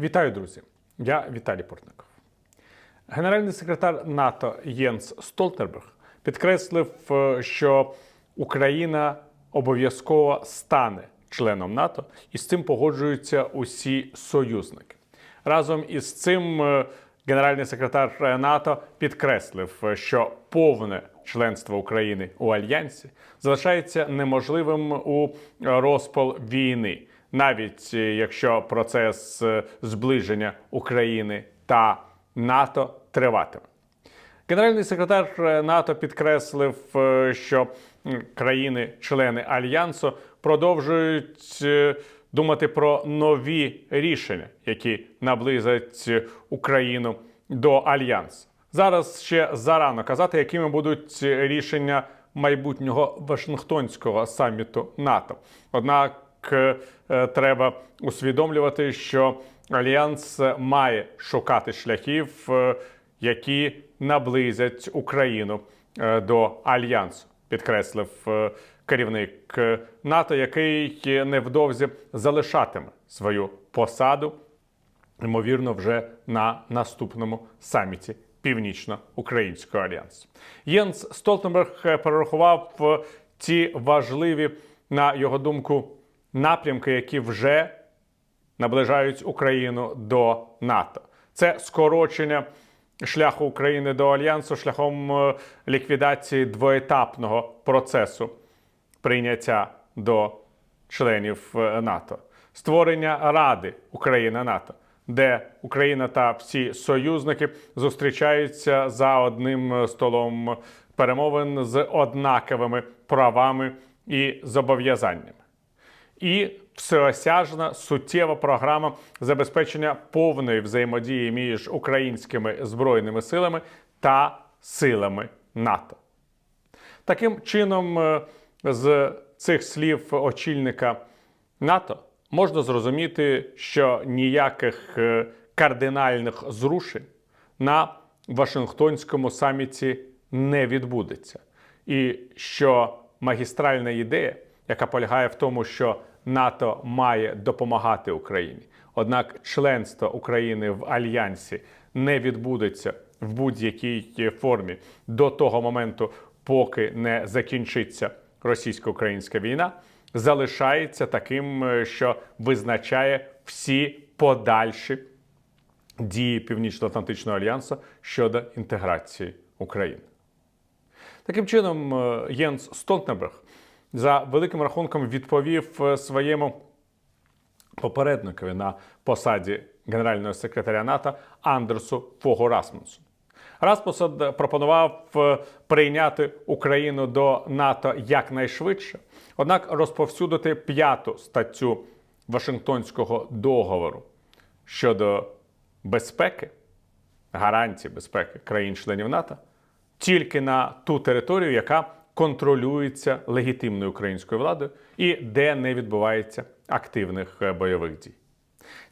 Вітаю, друзі! Я Віталій Портников. Генеральний секретар НАТО Єнс Столтерберг підкреслив, е, що Україна обов'язково стане членом НАТО, і з цим погоджуються усі союзники. Разом із цим е, генеральний секретар е, НАТО підкреслив, що повне членство України у альянсі залишається неможливим у розпал війни, навіть е, якщо процес е, зближення України та НАТО триватиме. Генеральний секретар е, НАТО підкреслив, що країни-члени альянсу продовжують думати про нові рішення, які наблизять Україну до альянсу. Зараз ще зарано казати, якими будуть рішення майбутнього Вашингтонського саміту НАТО. Однак треба усвідомлювати, що альянс має шукати шляхів, е, які наблизять Україну е, до альянсу, підкреслив е, керівник е, НАТО, який невдовзі залишатиме свою посаду, ймовірно, вже на наступному саміті Північно-Українського альянсу. Єнс Столтенберг е, перерахував е, ті важливі, на його думку, напрямки, які вже наближають Україну до НАТО. Це скорочення шляху України до альянсу шляхом е, ліквідації двоетапного процесу прийняття до членів е, НАТО, створення Ради Україна НАТО, де Україна та всі союзники зустрічаються за одним е, столом перемовин з однаковими правами і зобов'язаннями і всеосяжна суттєва програма забезпечення повної взаємодії між українськими збройними силами та силами НАТО. Таким чином, е, з цих слів очільника НАТО можна зрозуміти, що ніяких е, кардинальних зрушень на Вашингтонському саміті не відбудеться, і що магістральна ідея, яка полягає в тому, що НАТО має допомагати Україні. Однак членство України в альянсі не відбудеться в будь-якій формі до того моменту, поки не закінчиться російсько-українська війна, залишається таким, е, що визначає всі подальші дії Північно-Атлантичного альянсу щодо інтеграції України. Таким чином, е, Єнс Столтенберг за великим рахунком відповів е, своєму попередникові на посаді генерального секретаря НАТО Андерсу Фогу Расмусу. Распусад пропонував е, прийняти Україну до НАТО якнайшвидше, однак розповсюдити п'яту статтю Вашингтонського договору щодо безпеки, гарантій безпеки країн-членів НАТО тільки на ту територію, яка контролюється легітимною українською владою і де не відбувається активних е, бойових дій.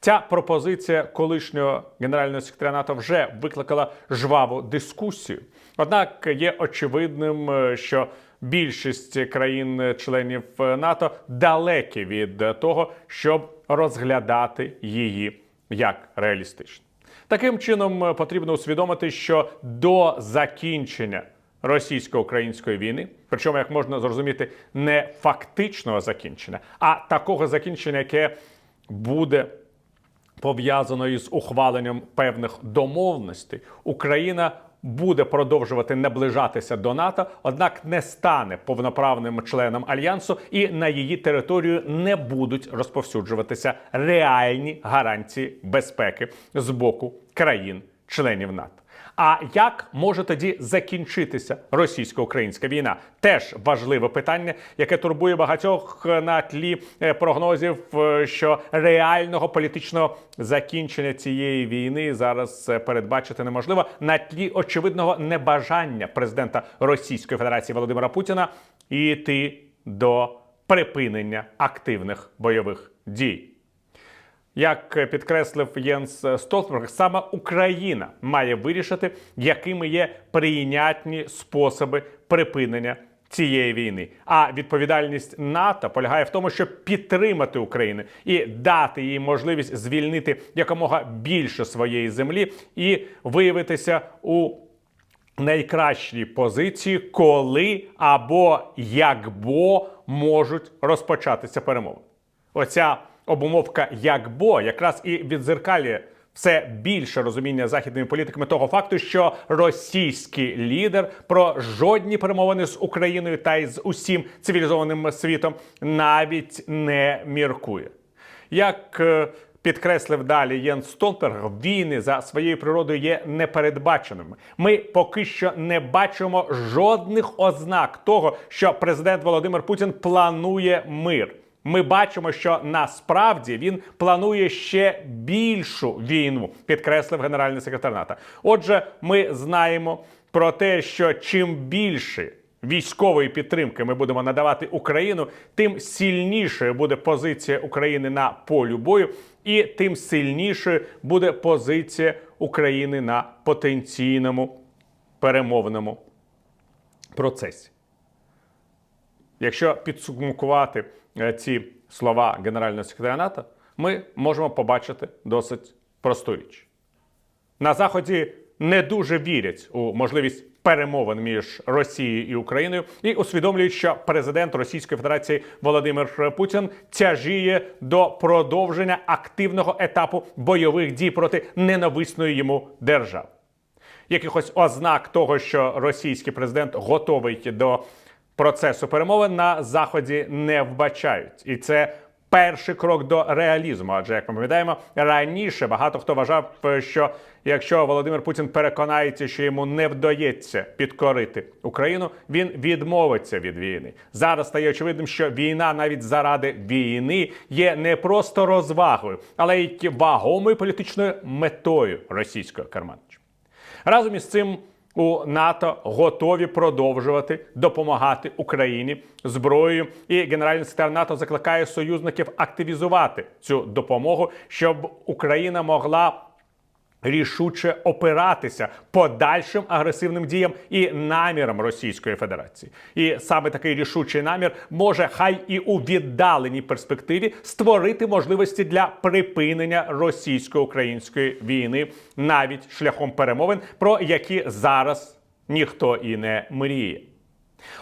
Ця пропозиція колишнього генерального секретаря НАТО вже викликала жваву дискусію. Однак є очевидним, е, що більшість країн-членів е, НАТО далекі від того, щоб розглядати її як реалістично. Таким чином потрібно усвідомити, що до закінчення російсько-української війни, причому як можна зрозуміти, не фактичного закінчення, а такого закінчення, яке буде пов'язано із ухваленням певних домовленостей, Україна буде продовжувати наближатися до НАТО, однак не стане повноправним членом альянсу, і на її територію не будуть розповсюджуватися реальні гарантії безпеки з боку країн-членів НАТО. А як може тоді закінчитися російсько-українська війна? Теж важливе питання, яке турбує багатьох на тлі е, прогнозів, е, що реального політичного закінчення цієї війни зараз е, передбачити неможливо на тлі очевидного небажання президента Російської Федерації Володимира Путіна йти до припинення активних бойових дій. Як підкреслив Єнс Столтенберг, саме Україна має вирішити, якими є прийнятні способи припинення цієї війни. А відповідальність НАТО полягає в тому, щоб підтримати Україну і дати їй можливість звільнити якомога більше своєї землі і виявитися у найкращій позиції, коли або якбо можуть розпочатися перемови. Оця обумовка якбо якраз і відзеркалює все більше розуміння західними політиками того факту, що російський лідер про жодні перемовини з Україною та й з усім цивілізованим світом навіть не міркує. Як е, підкреслив далі Єнс Столтенберг, війни за своєю природою є непередбаченими. Ми поки що не бачимо жодних ознак того, що президент Володимир Путін планує мир. Ми бачимо, що насправді він планує ще більшу війну, підкреслив генеральний секретар НАТО. Отже, ми знаємо про те, що чим більше військової підтримки ми будемо надавати Україну, тим сильнішою буде позиція України на полю бою, і тим сильнішою буде позиція України на потенційному перемовному процесі. Якщо підсумкувати ці слова генерального секретаря НАТО, ми можемо побачити досить просту річ. На Заході не дуже вірять у можливість перемовин між Росією і Україною і усвідомлюють, що президент Російської Федерації Володимир Путін тяжіє до продовження активного етапу бойових дій проти ненависної йому держави. Якихось ознак того, що російський президент готовий до процесу перемовин на заході не вбачають, і це перший крок до реалізму. Адже як ми пам'ятаємо, раніше багато хто вважав, що якщо Володимир Путін переконається, що йому не вдається підкорити Україну, він відмовиться від війни. Зараз стає очевидним, що війна навіть заради війни є не просто розвагою, але й вагомою політичною метою російського керманича. Разом із цим у НАТО готові продовжувати допомагати Україні зброєю. І генеральний секретар НАТО закликає союзників активізувати цю допомогу, щоб Україна могла. Рішуче опиратися подальшим агресивним діям і намірам Російської Федерації, і саме такий рішучий намір може хай і у віддаленій перспективі створити можливості для припинення російсько-української війни навіть шляхом перемовин, про які зараз ніхто і не мріє.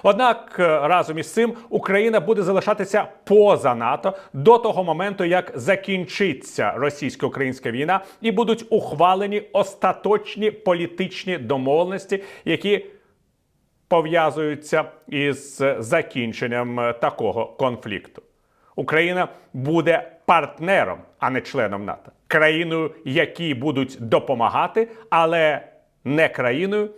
Однак е, разом із цим Україна буде залишатися поза НАТО до того моменту, як закінчиться російсько-українська війна, і будуть ухвалені остаточні політичні домовленості, які пов'язуються із закінченням е, такого конфлікту. Україна буде партнером, а не членом НАТО, країною, якій будуть допомагати, але не країною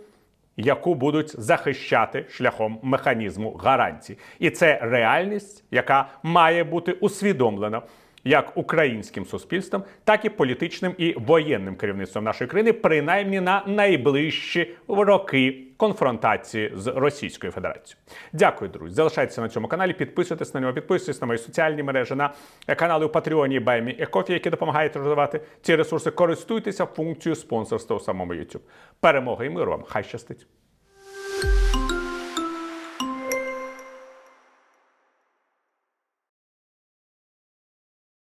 яку будуть захищати шляхом механізму гарантій. І це реальність, яка має бути усвідомлена як українським суспільством, так і політичним і воєнним керівництвом нашої країни, принаймні на найближчі роки конфронтації з Російською Федерацією. Дякую, друзі. Залишайтеся на цьому каналі, підписуйтесь на нього, підписуйтесь на мої соціальні мережі, на канали у Патреоні і Баймі Екофі, які допомагають розвивати ці ресурси. Користуйтеся функцією спонсорства у самому YouTube. Перемоги і миру вам! Хай щастить!